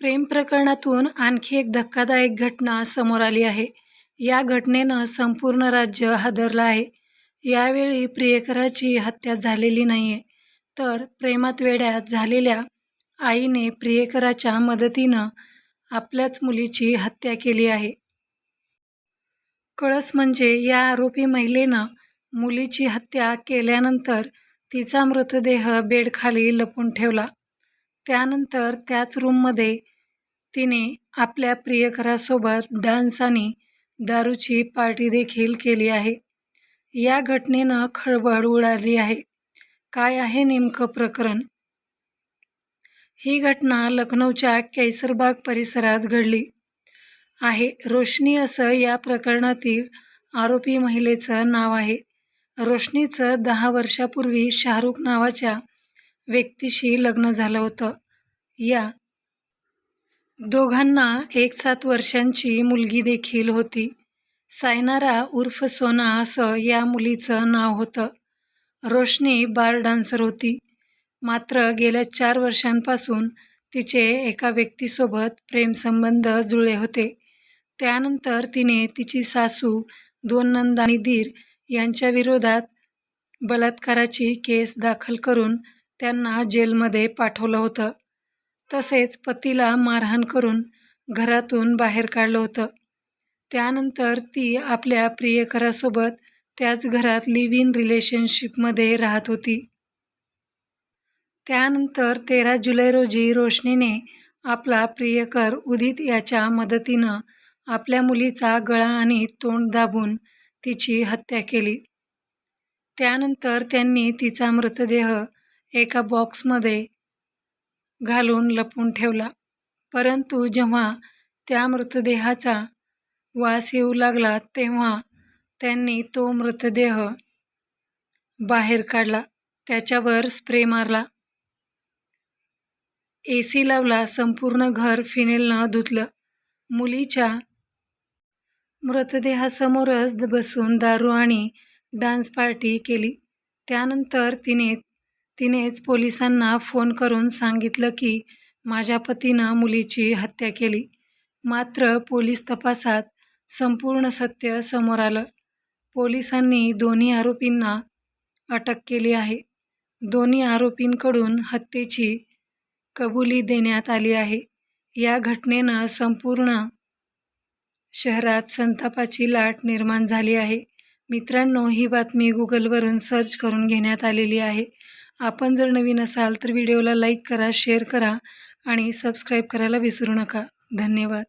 प्रेम प्रकरणातून आणखी एक धक्कादायक घटना समोर आली आहे. या घटनेनं संपूर्ण राज्य हादरलं आहे. यावेळी प्रियकराची हत्या झालेली नाही आहे तर प्रेमात वेड्यात झालेल्या आईने प्रियकराच्या मदतीनं आपल्याच मुलीची हत्या केली आहे. कळस म्हणजे या आरोपी महिलेनं मुलीची हत्या केल्यानंतर तिचा मृतदेह बेडखाली लपून ठेवला. त्यानंतर त्याच रूममध्ये तिने आपल्या प्रियकरासोबत डान्स आणि दारूची पार्टी देखील केली आहे. या घटनेनं खळबळ उडाली आहे. काय आहे नेमकं प्रकरण? ही घटना लखनौच्या कैसरबाग परिसरात घडली. आहे. रोशनी असं या प्रकरणातील आरोपी महिलेचं नाव आहे. रोशनीचं दहा वर्षापूर्वी शाहरुख नावाच्या व्यक्तीशी लग्न झालं होतं. या. दोघांना एक सात वर्षांची मुलगी देखील होती. सायनारा उर्फ सोना असं या मुलीचं नाव होतं. रोशनी बार डान्सर होती. मात्र गेल्या चार वर्षांपासून तिचे एका व्यक्तीसोबत प्रेमसंबंध जुळले होते. त्यानंतर तिने तिची सासू दोन नंदानी आणि दीर यांच्या विरोधात बलात्काराची केस दाखल करून त्यांना जेलमध्ये पाठवलं होतं. तसेच पतीला मारहाण करून घरातून बाहेर काढलं होतं. त्यानंतर ती आपल्या प्रियकरासोबत त्याच घरात लिव्ह इन रिलेशनशिपमध्ये राहत होती. त्यानंतर तेरा जुलै रोजी रोशनीने आपला प्रियकर उदित याच्या मदतीनं आपल्या मुलीचा गळा आणि तोंड दाबून तिची हत्या केली. त्यानंतर त्यांनी तिचा मृतदेह एका बॉक्समध्ये घालून लपून ठेवला. परंतु जेव्हा त्या मृतदेहाचा वास येऊ लागला तेव्हा त्यांनी तो मृतदेह बाहेर काढला. त्याच्यावर स्प्रे मारला. ए सी लावला. संपूर्ण घर फिनेलनं धुतलं. मुलीच्या मृतदेहासमोरच बसून दारू आणि डान्स पार्टी केली. त्यानंतर तिने तिनेच पोलिसांना फोन करून सांगितलं की माझ्या पतीनं मुलीची हत्या केली. मात्र पोलीस तपासात संपूर्ण सत्य समोर आलं. पोलिसांनी दोन्ही आरोपींना अटक केली आहे. दोन्ही आरोपींकडून हत्येची कबुली देण्यात आली आहे. या घटनेनं संपूर्ण शहरात संतापाची लाट निर्माण झाली आहे. मित्रांनो ही बातमी गुगलवरून सर्च करून घेण्यात आलेली आहे. आपण जर नवीन असाल तर व्हिडिओला लाईक करा शेअर करा आणि सबस्क्राईब करायला विसरू नका. धन्यवाद.